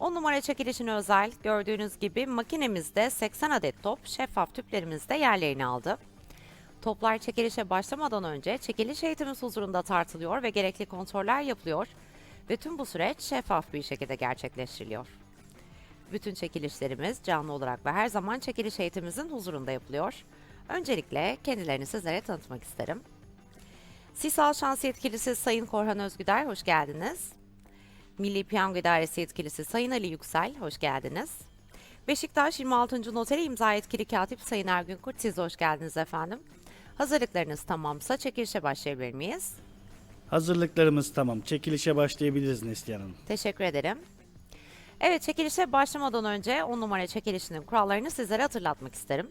10 numara çekilişine özel gördüğünüz gibi makinemizde 80 adet top şeffaf tüplerimizde yerlerini aldı. Toplar çekilişe başlamadan önce çekiliş eğitimiz huzurunda tartılıyor ve gerekli kontroller yapılıyor ve tüm bu süreç şeffaf bir şekilde gerçekleştiriliyor. Bütün çekilişlerimiz canlı olarak ve her zaman çekiliş eğitimimizin huzurunda yapılıyor. Öncelikle kendilerini sizlere tanıtmak isterim. Sisal Şans Yetkilisi Sayın Korhan Özgüder, hoş geldiniz. Milli Piyango İdaresi Yetkilisi Sayın Ali Yüksel, hoş geldiniz. Beşiktaş 26. Noteri İmza Yetkili Katip Sayın Ergün Kurt, siz hoş geldiniz efendim. Hazırlıklarınız tamamsa çekilişe başlayabilir miyiz? Hazırlıklarımız tamam. Çekilişe başlayabiliriz Neslihan Hanım. Teşekkür ederim. Evet, çekilişe başlamadan önce 10 numara çekilişinin kurallarını sizlere hatırlatmak isterim.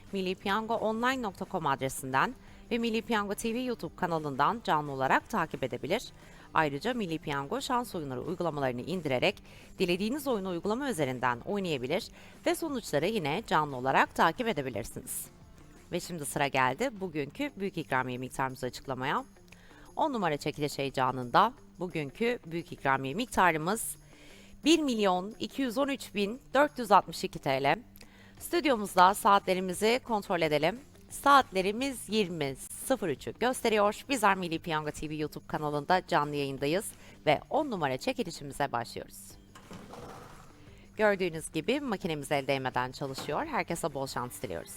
millipiyangoonline.com adresinden ve Milli Piyango TV YouTube kanalından canlı olarak takip edebilir. Ayrıca Milli Piyango şans oyunları uygulamalarını indirerek dilediğiniz oyunu uygulama üzerinden oynayabilir ve sonuçları yine canlı olarak takip edebilirsiniz. Ve şimdi sıra geldi bugünkü büyük ikramiye miktarımızı açıklamaya. 10 numara çekiliş heyecanında bugünkü büyük ikramiye miktarımız 1 milyon 213 bin 462 TL. Stüdyomuzda saatlerimizi kontrol edelim. Saatlerimiz 20.03'ü gösteriyor. Bizler Milli Piyango TV YouTube kanalında canlı yayındayız ve 10 numara çekilişimize başlıyoruz. Gördüğünüz gibi makinemiz el değmeden çalışıyor. Herkese bol şans diliyoruz.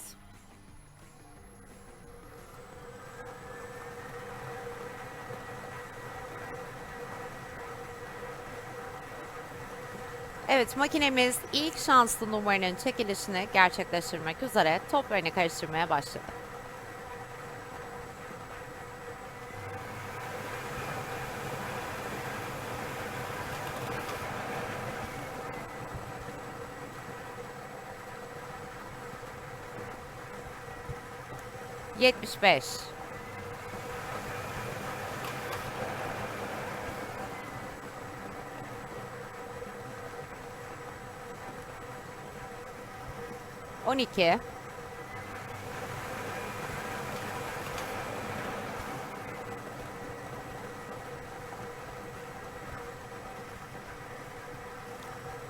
Evet makinemiz ilk şanslı numaranın çekilişini gerçekleştirmek üzere toplarını karıştırmaya başladı. Yetmiş beş. On iki.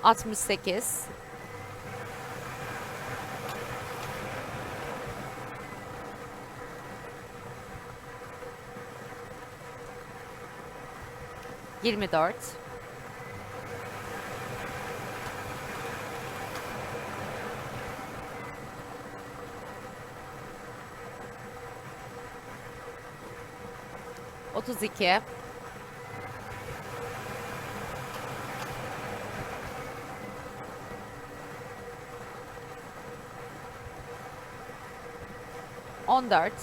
Altmış sekiz. Yirmi dört. Otuz iki. On dört.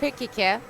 Kırk iki.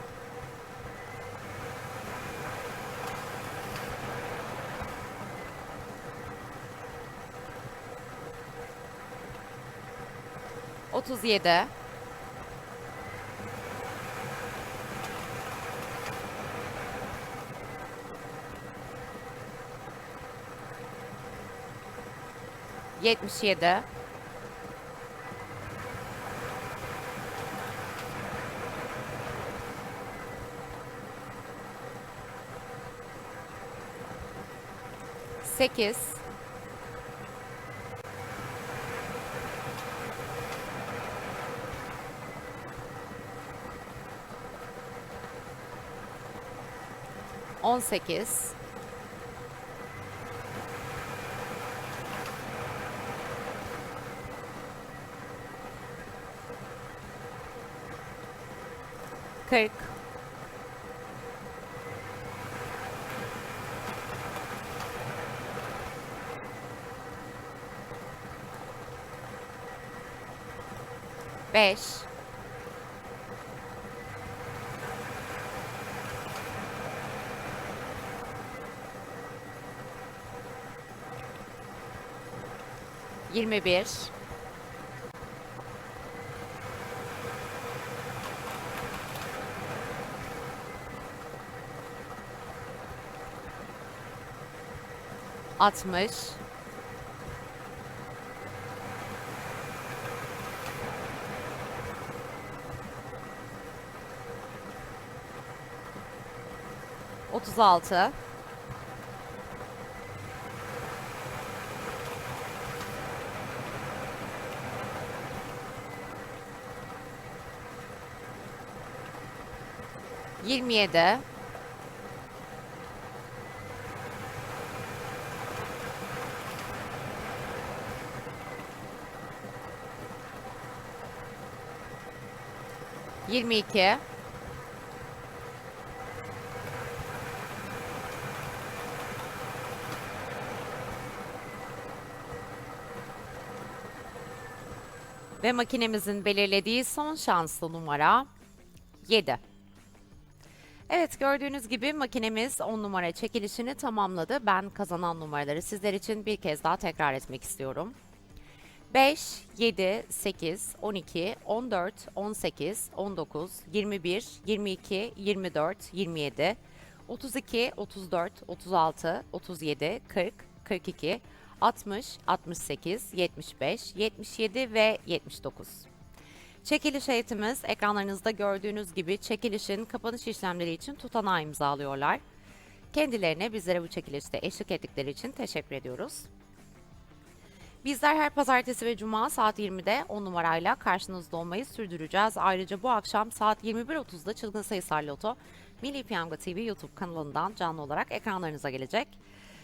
dört. Yetmiş dokuz. 37 18 40 5 21 60 36 27 22 Ve makinemizin belirlediği son şanslı numara 7. Evet gördüğünüz gibi makinemiz 10 numara çekilişini tamamladı. Ben kazanan numaraları sizler için bir kez daha tekrar etmek istiyorum. 5, 7, 8, 12, 14, 18, 19, 21, 22, 24, 27, 32, 34, 36, 37, 40, 42, 60, 68, 75, 77 ve 79. Çekiliş heyetimiz ekranlarınızda gördüğünüz gibi çekilişin kapanış işlemleri için tutanağı imzalıyorlar. Kendilerine bizlere bu çekilişte eşlik ettikleri için teşekkür ediyoruz. Bizler her pazartesi ve cuma saat 20'de 10 numarayla karşınızda olmayı sürdüreceğiz. Ayrıca bu akşam saat 21.30'da Çılgın Sayısal Loto Milli Piyango TV YouTube kanalından canlı olarak ekranlarınıza gelecek.